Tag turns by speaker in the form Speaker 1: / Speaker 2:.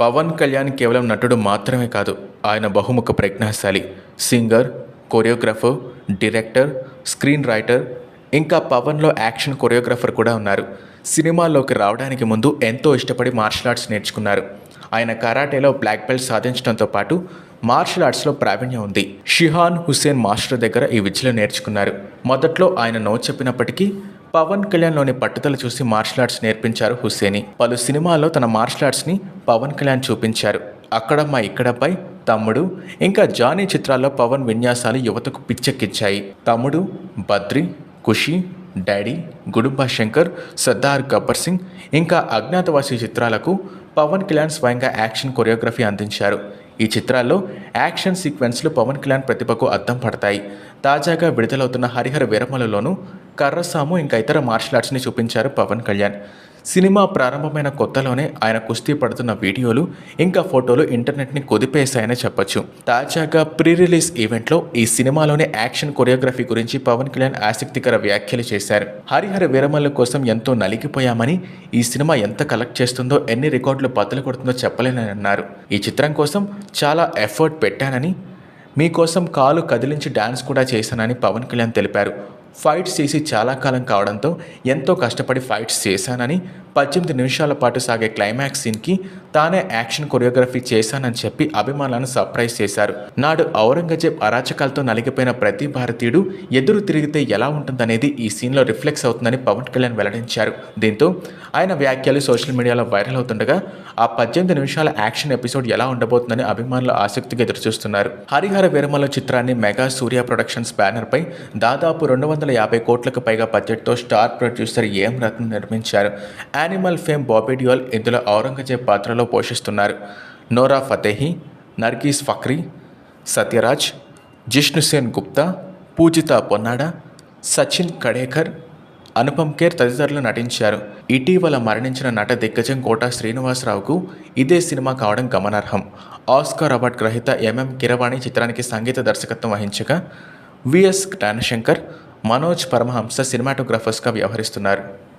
Speaker 1: పవన్ కళ్యాణ్ కేవలం నటుడు మాత్రమే కాదు ఆయన బహుముఖ ప్రజ్ఞాశాలి singer choreographer director screen writer ఇంకా పవన్లో యాక్షన్ కొరియోగ్రాఫర్ కూడా ఉన్నారు. సినిమాల్లోకి రావడానికి ముందు ఎంతో ఇష్టపడి మార్షల్ ఆర్ట్స్ నేర్చుకున్నారు. ఆయన కరాటేలో బ్లాక్ బెల్ట్ సాధించడంతో పాటు మార్షల్ ఆర్ట్స్లో ప్రావీణ్యం ఉంది. షిహాన్ హుస్సేన్ మాస్టర్ దగ్గర ఈ విద్యలు నేర్చుకున్నారు. మొదట్లో ఆయన నో చెప్పినప్పటికీ పవన్ కళ్యాణ్లోని పట్టుదల చూసి మార్షల్ ఆర్ట్స్ నేర్పించారు హుస్సేని. పలు సినిమాల్లో తన మార్షల్ ఆర్ట్స్ని పవన్ కళ్యాణ్ చూపించారు. అక్కడమ్మా ఇక్కడపై తమ్ముడు ఇంకా జానీ చిత్రాల్లో పవన్ విన్యాసాలు యువతకు పిచ్చెక్కిచ్చాయి తమ్ముడు బద్రి ఖుషి డాడీ గుడుంబా శంకర్ సర్దార్ గబ్బర్ సింగ్ ఇంకా అజ్ఞాతవాసి చిత్రాలకు పవన్ కళ్యాణ్ స్వయంగా యాక్షన్ కొరియోగ్రఫీ అందించారు. ఈ చిత్రాల్లో యాక్షన్ సీక్వెన్స్లు పవన్ కళ్యాణ్ ప్రతిభకు అద్దం పడతాయి. తాజాగా విడుదలవుతున్న హరిహర విరమలలోనూ కర్రసాము ఇంకా ఇతర మార్షల్ ఆర్ట్స్ని చూపించారు పవన్ కళ్యాణ్. సినిమా ప్రారంభమైన కొత్తలోనే ఆయన కుస్తీ పడుతున్న వీడియోలు ఇంకా ఫోటోలు ఇంటర్నెట్ని కుదిపేశాయని చెప్పొచ్చు. తాజాగా ప్రీ రిలీజ్ ఈవెంట్లో ఈ సినిమాలోని యాక్షన్ కొరియోగ్రఫీ గురించి పవన్ కళ్యాణ్ ఆసక్తికర వ్యాఖ్యలు చేశారు. హరిహర వీరమల్లు కోసం ఎంతో నలిగిపోయామని ఈ సినిమా ఎంత కలెక్ట్ చేస్తుందో ఎన్ని రికార్డులు బద్దలు కొడుతుందో చెప్పలేనని అన్నారు. ఈ చిత్రం కోసం చాలా ఎఫర్ట్ పెట్టానని మీకోసం కాలు కదిలించి డ్యాన్స్ కూడా చేశానని పవన్ కళ్యాణ్ తెలిపారు. ఫైట్స్ చేసి చాలా కాలం కావడంతో ఎంతో కష్టపడి ఫైట్స్ చేశానని పద్దెనిమిది నిమిషాల పాటు సాగే క్లైమాక్స్ సీన్కి తానే యాక్షన్ కొరియోగ్రఫీ చేశానని చెప్పి అభిమానులను సర్ప్రైజ్ చేశారు. నాడు ఔరంగజేబ్ అరాచకాలతో నలిగిపోయిన ప్రతి భారతీయుడు ఎదురు తిరిగితే ఎలా ఉంటుందనేది ఈ సీన్లో రిఫ్లెక్స్ అవుతుందని పవన్ కళ్యాణ్ వెల్లడించారు. దీంతో ఆయన వ్యాఖ్యలు సోషల్ మీడియాలో వైరల్ అవుతుండగా ఆ పద్దెనిమిది నిమిషాల యాక్షన్ ఎపిసోడ్ ఎలా ఉండబోతుందని అభిమానులు ఆసక్తిగా ఎదురుచూస్తున్నారు. హరిహర విరమల చిత్రాన్ని మెగా సూర్య ప్రొడక్షన్స్ బ్యానర్పై దాదాపు రెండు వందల యాభై కోట్లకు పైగా బడ్జెట్తో స్టార్ ప్రొడ్యూసర్ ఏం రత్న నిర్మించారు? యానిమల్ ఫేమ్ బాబీ డియోల్ ఇందులో ఔరంగజేబ్ పాత్రలో పోషిస్తున్నారు. నోరా ఫతేహి నర్గీస్ ఫక్రీ సత్యరాజ్ జిష్ణుసేన్ గుప్తా పూజిత పొన్నాడ సచిన్ కడేకర్ అనుపమ్ ఖేర్ తదితరులు నటించారు. ఇటీవల మరణించిన నట దిగ్గజం కోట శ్రీనివాసరావుకు ఇదే సినిమా కావడం గమనార్హం. ఆస్కార్ అవార్డ్ గ్రహీత ఎంఎం కిరవాణి చిత్రానికి సంగీత దర్శకత్వం వహించగా విఎస్ జ్ఞానశంకర్ మనోజ్ పరమహంస సినిమాటోగ్రాఫర్స్గా వ్యవహరిస్తున్నారు.